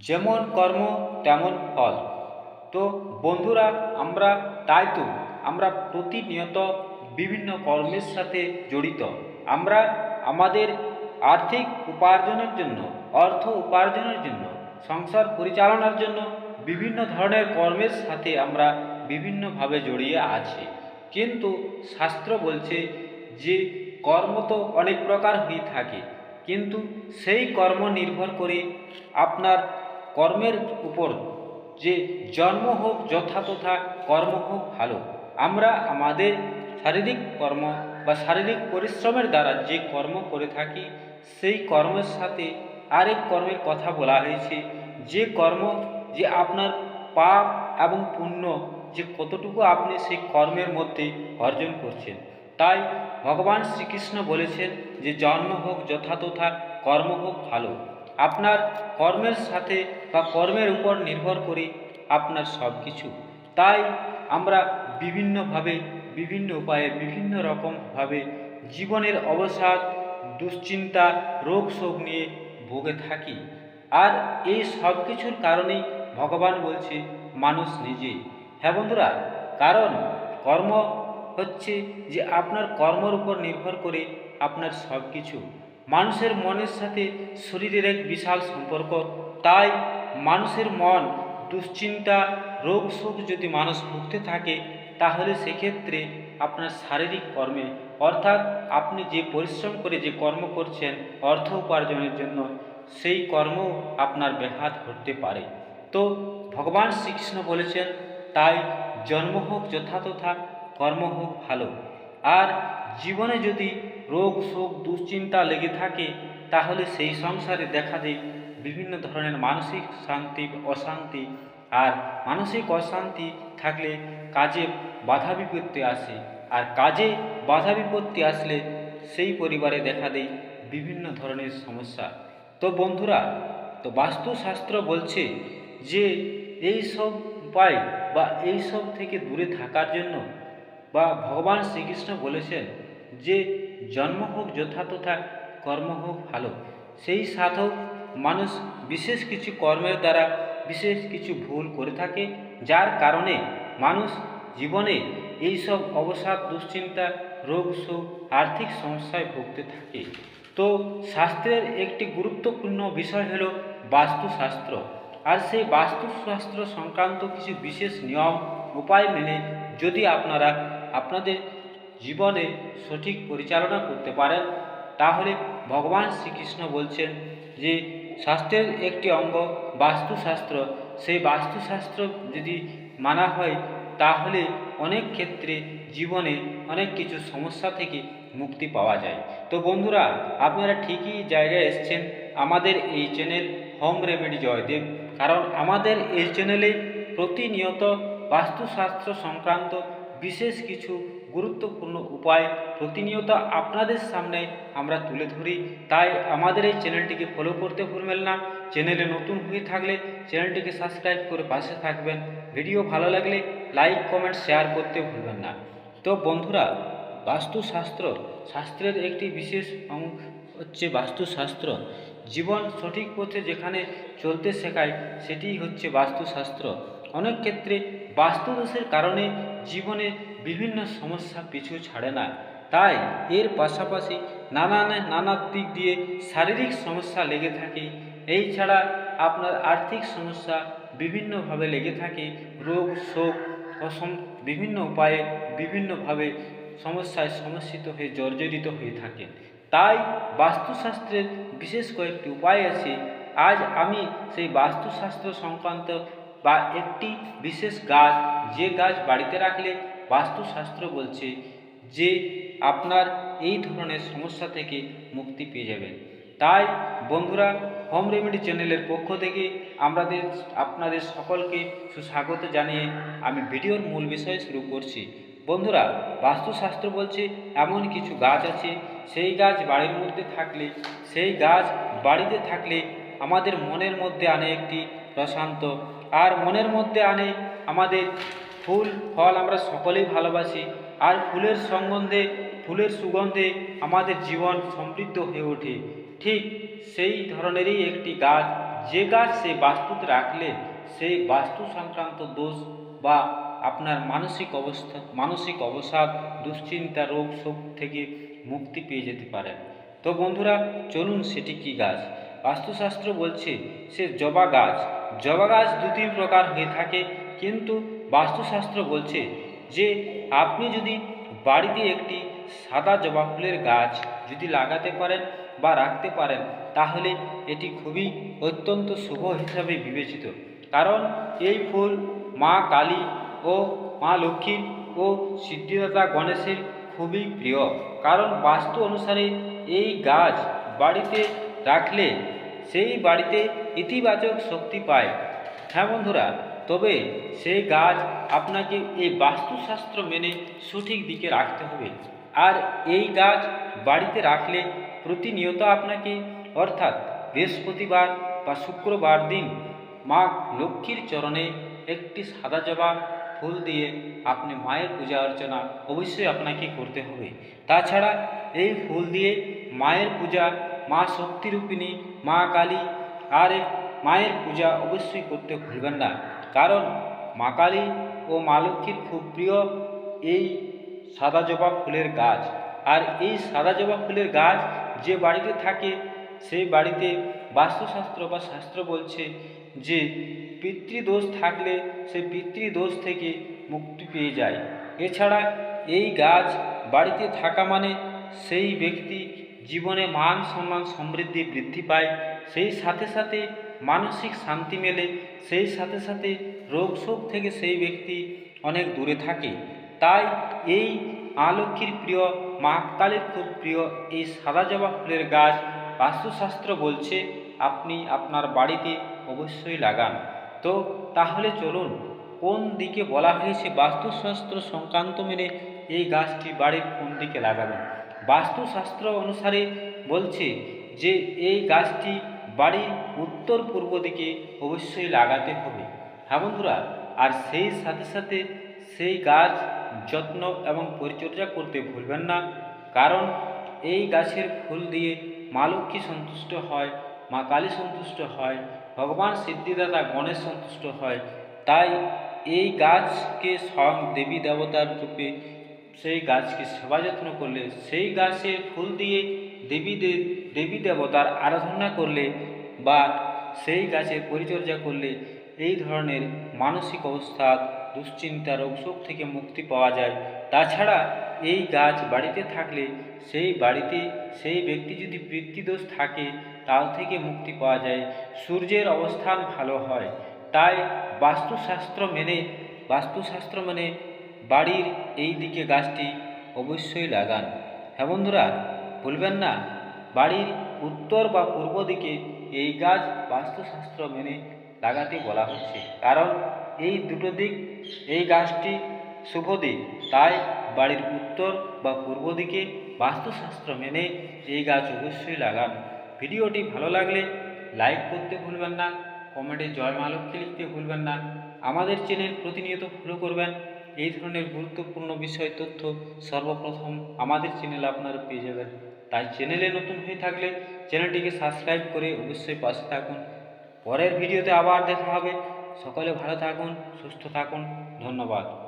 যেমন কর্ম, তেমন ফল। তো বন্ধুরা, আমরা, তাই তো, আমরা প্রতিনিয়ত বিভিন্ন কর্মের সাথে জড়িত। আমরা আমাদের আর্থিক উপার্জনের জন্য, অর্থ উপার্জনের জন্য, সংসার পরিচালনার জন্য বিভিন্ন ধরনের কর্মের সাথে আমরা বিভিন্নভাবে জড়িয়ে আছি। কিন্তু শাস্ত্র বলছে যে, কর্ম তো অনেক প্রকার হয়ে থাকে, কিন্তু সেই কর্ম নির্ভর করে আপনার কর্মের উপর যে জন্ম হোক যথাতথা কর্ম হোক, ভালো। আমরা আমাদের শারীরিক কর্ম বা শারীরিক পরিশ্রমের দ্বারা যে কর্ম করে থাকি, সেই কর্মের সাথে আরেক কর্মের কথা বলা হয়েছে। যে কর্ম যে আপনার পাপ এবং পুণ্য যে কতটুকু আপনি সেই কর্মের মধ্যে অর্জন করছেন। তাই ভগবান শ্রীকৃষ্ণ বলেছেন যে জন্ম হোক যথাতথা কর্ম হোক, ভালো। আপনার কর্মের সাথে বা কর্মের উপর নির্ভর করে আপনার সব কিছু। তাই আমরা বিভিন্নভাবে, বিভিন্ন উপায়ে, বিভিন্ন রকমভাবে জীবনের অবসাদ, দুশ্চিন্তা রোগ শোক নিয়ে ভোগে থাকি। আর এই সব কিছুর কারণেই ভগবান বলছে, মানুষ নিজে। হ্যাঁ বন্ধুরা, কারণ কর্ম হচ্ছে যে আপনার কর্মর উপর নির্ভর করে আপনার সব কিছু। মানুষের মনের সাথে শরীরের এক বিশাল সম্পর্ক। তাই মানুষের মন, দুশ্চিন্তা, রোগ শোক যদি মানুষ ভুগতে থাকে, তাহলে সেক্ষেত্রে আপনার শারীরিক কর্মে, অর্থাৎ আপনি যে পরিশ্রম করে যে কর্ম করছেন, অর্থ উপার্জনের জন্য, সেই কর্ম আপনার ব্যাঘাত ঘটতে পারে। তো ভগবান শ্রীকৃষ্ণ বলেছেন, তাই জন্ম হোক যথাতথা কর্ম হোক ভালো। আর জীবনে যদি রোগ, শোক, দুশ্চিন্তা লেগে থাকে, তাহলে সেই সংসারে দেখা দেয় বিভিন্ন ধরনের মানসিক শান্তি, অশান্তি আর মানসিক অশান্তি থাকলে কাজে বাধা বিপত্তি আসে। আর কাজে বাধা বিপত্তি আসলে সেই পরিবারে দেখা দেয় বিভিন্ন ধরনের সমস্যা। তো বন্ধুরা, তো বাস্তুশাস্ত্র বলছে যে এই সব উপায় বা এই সব থেকে দূরে থাকার জন্য বা ভগবান শ্রীকৃষ্ণ বলেছেন যে জন্ম হোক যথাতথা কর্ম হোক, ভালো। সেই সাথেও মানুষ বিশেষ কিছু কর্মের দ্বারা বিশেষ কিছু ভুল করে থাকে, যার কারণে মানুষ জীবনে এইসব অবসাদ, দুশ্চিন্তা, রোগ, শোক, আর্থিক সমস্যায় ভুগতে থাকে। তো শাস্ত্রের একটি গুরুত্বপূর্ণ বিষয় হলো বাস্তুশাস্ত্র। আর সেই বাস্তুশাস্ত্র সংক্রান্ত কিছু বিশেষ নিয়ম, উপায় মেনে যদি আপনারা আপনাদের জীবনে সঠিক পরিচালনা করতে পারেন, তাহলে ভগবান শ্রীকৃষ্ণ বলছেন যে স্বাস্থ্যের একটি অঙ্গ, বাস্তুশাস্ত্র। সেই বাস্তুশাস্ত্র যদি মানা হয়, তাহলে অনেক ক্ষেত্রে জীবনে অনেক কিছু সমস্যা থেকে মুক্তি পাওয়া যায়। তো বন্ধুরা, আপনারা ঠিকই জায়গায় এসছেন আমাদের এই চ্যানেল হোম রেমেডি জয়দেব। কারণ আমাদের এই চ্যানেলে প্রতিনিয়ত বাস্তুশাস্ত্র সংক্রান্ত বিশেষ কিছু গুরুত্বপূর্ণ উপায় প্রতিনিয়ত আপনাদের সামনে আমরা তুলে ধরি। তাই আমাদের এই চ্যানেলটিকে ফলো করতে ভুলবেন না। চ্যানেলে নতুন হয়ে থাকলে চ্যানেলটিকে সাবস্ক্রাইব করে পাশে থাকবেন। ভিডিও ভালো লাগলে লাইক কমেন্ট শেয়ার করতে ভুলবেন না। তো বন্ধুরা, বাস্তুশাস্ত্র শাস্ত্রের একটি বিশেষ হচ্ছে বাস্তুশাস্ত্র। জীবন সঠিক পথে যেখানে চলতে শেখায়, সেটিই হচ্ছে বাস্তুশাস্ত্র। অনেক ক্ষেত্রে বাস্তুদোষের কারণে জীবনে বিভিন্ন সমস্যা পিছু ছাড়ে না। তাই এর পাশাপাশি নানা নানা দিক দিয়ে শারীরিক সমস্যা লেগে থাকে। এই ছাড়া আপনার আর্থিক সমস্যা বিভিন্নভাবে লেগে থাকে। রোগ, শোক, অসম, বিভিন্ন উপায়ে বিভিন্নভাবে সমস্যায় সমস্যিত হয়ে জর্জরিত হয়ে থাকে। তাই বাস্তুশাস্ত্রের বিশেষ কয়েকটি উপায় আছে। আজ আমি সেই বাস্তুশাস্ত্র সংক্রান্ত বা একটি বিশেষ গাছ, যে গাছ বাড়িতে রাখলে বাস্তুশাস্ত্র বলছে যে আপনার এই ধরনের সমস্যা থেকে মুক্তি পেয়ে যাবেন। তাই বন্ধুরা, হোম রেমেডি চ্যানেলের পক্ষ থেকে আমাদের, আপনাদের সকলকে সুস্বাগত জানিয়ে আমি ভিডিওর মূল বিষয় শুরু করছি। বন্ধুরা, বাস্তুশাস্ত্র বলছে এমন কিছু গাছ আছে, সেই গাছ বাড়ির মধ্যে থাকলে, সেই গাছ বাড়িতে থাকলে আমাদের মনের মধ্যে আনে একটি প্রশান্ত আর মনের মধ্যে আনে আমাদের ফুল, ফল আমরা সকলেই ভালোবাসি। আর ফুলের সম্বন্ধে, ফুলের সুগন্ধে আমাদের জীবন সমৃদ্ধ হয়ে ওঠে। ঠিক সেই ধরনেরই একটি গাছ, যে গাছ সে বাস্তুতে রাখলে সেই বাস্তু সংক্রান্ত দোষ বা আপনার মানসিক অবস্থা, মানসিক অবসাদ, দুশ্চিন্তা, রোগ শোক থেকে মুক্তি পেয়ে যেতে পারেন তো বন্ধুরা, চলুন সেটি কি গাছ? বাস্তুশাস্ত্র বলছে সে জবা গাছ। জবা গাছ দু তিন প্রকার হয়ে থাকে, কিন্তু বাস্তুশাস্ত্র বলছে যে আপনি যদি বাড়িতে একটি সাদা জবা ফুলের গাছ যদি লাগাতে পারেন বা রাখতে পারেন, তাহলে এটি খুবই অত্যন্ত শুভ হিসাবে বিবেচিত। কারণ এই ফুল মা কালী ও মা লক্ষ্মীর ও সিদ্ধিদাতা গণেশের খুবই প্রিয়। কারণ বাস্তু অনুসারে এই গাছ বাড়িতে রাখলে সেই বাড়িতে ইতিবাচক শক্তি পায়। হ্যাঁ বন্ধুরা, তবে সেই গাছ আপনাকে এই বাস্তুশাস্ত্র মেনে সঠিক দিকে রাখতে হবে। আর এই গাছ বাড়িতে রাখলে প্রতিনিয়ত আপনাকে, অর্থাৎ বৃহস্পতিবার বা শুক্রবার দিন মা লক্ষ্মীর চরণে একটি সাদা জবা ফুল দিয়ে আপনি মায়ের পূজা অর্চনা অবশ্যই আপনাকে করতে হবে। তাছাড়া এই ফুল দিয়ে মায়ের পূজা মা শক্তিরূপিণী, মা কালী, আর মায়ের পূজা অবশ্যই করতে ভুলবেন না। কারণ মা কালী ও মা লক্ষ্মীর খুব প্রিয় এই সাদা জবা ফুলের গাছ। আর এই সাদা জবা ফুলের গাছ যে বাড়িতে থাকে, সেই বাড়িতে বাস্তুশাস্ত্র বা শাস্ত্র বলছে যে, পিতৃদোষ থাকলে সেই পিতৃদোষ থেকে মুক্তি পেয়ে যায়। এছাড়া এই গাছ বাড়িতে থাকা মানে সেই ব্যক্তি জীবনে মান সম্মান সমৃদ্ধি বৃদ্ধি পায়, সেই সাথে সাথে মানসিক শান্তি মেলে, সেই সাথে সাথে রোগ শোক থেকে সেই ব্যক্তি অনেক দূরে থাকে। তাই এই মা লক্ষ্মীর প্রিয় মা কালীর খুব প্রিয়, এই সাদা জবা ফুলের গাছ বাস্তুশাস্ত্র বলছে, আপনি আপনার বাড়িতে অবশ্যই লাগান। তো তাহলে চলুন, কোন দিকে বলা হয়েছে বাস্তুশাস্ত্র সংক্রান্ত মেনে এই গাছটি বাড়ির কোন দিকে লাগাবেন? বাস্তুশাস্ত্র অনুসারে বলছে যে এই গাছটি বাড়ির উত্তর পূর্ব দিকে অবশ্যই লাগাতে হবে। হ্যাঁ বন্ধুরা, আর সেই সাথে সাথে সেই গাছ যত্ন এবং পরিচর্যা করতে ভুলবেন না, কারণ এই গাছের ফুল দিয়ে মা লক্ষ্মী সন্তুষ্ট হয়, মা কালী সন্তুষ্ট হয়, ভগবান সিদ্ধিদাতা গণেশ সন্তুষ্ট হয়। তাই এই গাছকে স্বয়ং দেবী দেবতার রূপে সেই গাছকে সেবা যত্ন করলে, সেই গাছে ফুল দিয়ে দেবী দে- দেবী দেবতার আরাধনা করলে বা সেই গাছের পরিচর্যা করলে এই ধরনের মানসিক অবস্থা দুশ্চিন্তা, রোগশোক থেকে মুক্তি পাওয়া যায়। তাছাড়া এই গাছ বাড়িতে থাকলে সেই বাড়িতে সেই ব্যক্তি যদি পিতৃদোষ থাকে তার থেকে মুক্তি পাওয়া যায়। সূর্যের অবস্থান ভালো হয়। তাই বাস্তুশাস্ত্র মেনে বাস্তুশাস্ত্র মেনে বাড়ির এই দিকে গাছটি অবশ্যই লাগান। হ্যাঁ বন্ধুরা, ভুলবেন না, বাড়ির উত্তর বা পূর্ব দিকে এই গাছ বাস্তুশাস্ত্র মেনে লাগাতে বলা হচ্ছে। কারণ এই দুটো দিক, এই গাছটি শুভ দিক, তাই বাড়ির উত্তর বা পূর্ব দিকে বাস্তুশাস্ত্র মেনে এই গাছ অবশ্যই লাগান। ভিডিওটি ভালো লাগলে লাইক করতে ভুলবেন না, কমেন্টে জয় লিখতে ভুলবেন না। আমাদের চ্যানেল প্রতিনিয়ত ফলো করবেন। এই ধরনের গুরুত্বপূর্ণ বিষয়, তথ্য সর্বপ্রথম আমাদের চ্যানেলে আপনারা পেয়ে যাবেন। তাই চ্যানেলে নতুন হয়ে থাকলে চ্যানেলটিকে সাবস্ক্রাইব করে অবশ্যই পাশে থাকুন। পরের ভিডিওতে আবার দেখা হবে। সকলে ভালো থাকুন, সুস্থ থাকুন। ধন্যবাদ।